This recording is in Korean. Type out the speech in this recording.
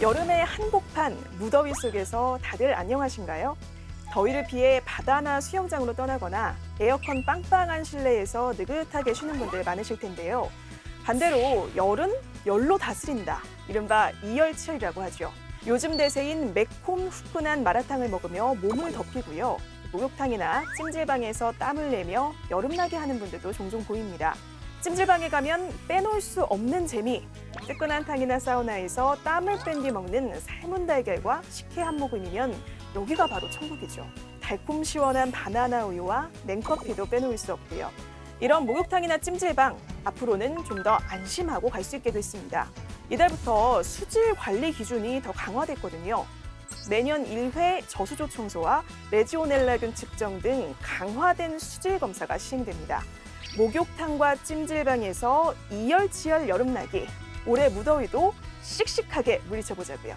여름의 한복판 무더위 속에서 다들 안녕하신가요? 더위를 피해 바다나 수영장으로 떠나거나 에어컨 빵빵한 실내에서 느긋하게 쉬는 분들 많으실 텐데요. 반대로 열은 열로 다스린다. 이른바 이열치열이라고 하죠. 요즘 대세인 매콤 후끈한 마라탕을 먹으며 몸을 덮이고요. 목욕탕이나 찜질방에서 땀을 내며 여름나게 하는 분들도 종종 보입니다. 찜질방에 가면 빼놓을 수 없는 재미. 뜨끈한 탕이나 사우나에서 땀을 뺀 뒤 먹는 삶은 달걀과 식혜 한 모금이면 여기가 바로 천국이죠. 달콤 시원한 바나나 우유와 냉커피도 빼놓을 수 없고요. 이런 목욕탕이나 찜질방 앞으로는 좀 더 안심하고 갈 수 있게 됐습니다. 이달부터 수질 관리 기준이 더 강화됐거든요. 매년 1회 저수조 청소와 레지오넬라균 측정 등 강화된 수질 검사가 시행됩니다. 목욕탕과 찜질방에서 이열치열 여름나기 올해 무더위도 씩씩하게 물리쳐 보자고요.